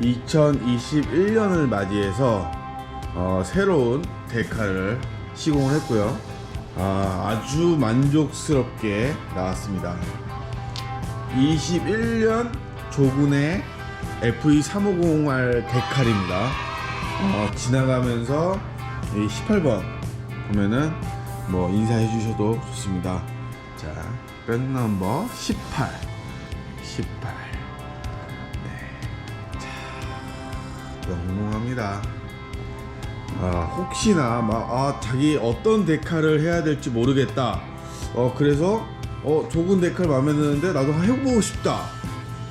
2021년을 맞이해서 어, 새로운 데카를 시공을 했고요. 아, 아주 만족스럽게 나왔습니다. 21년 조군의 FE350R 데칼입니다. 어, 지나가면서 이 18번 보면은 뭐 인사해 주셔도 좋습니다. 자, pen 넘버 18. 18. 영롱합니다. 아, 혹시나 막 아, 자기 어떤 데카를 해야 될지 모르겠다. 어, 그래서 어, 조군 데칼 마음에 드는데 나도 해보고 싶다.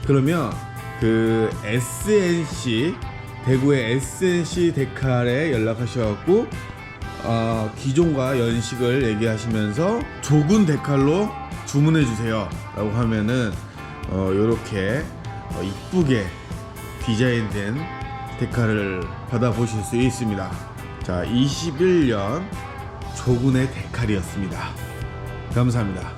그러면 그 SNC 대구의 SNC 데칼에 연락하셔갖고 어, 기종과 연식을 얘기하시면서 조군 데칼로 주문해 주세요라고 하면은 어, 이렇게 어, 이쁘게 디자인된 데칼을 받아보실 수 있습니다. 자, 21년 조군의 데칼이었습니다. 감사합니다.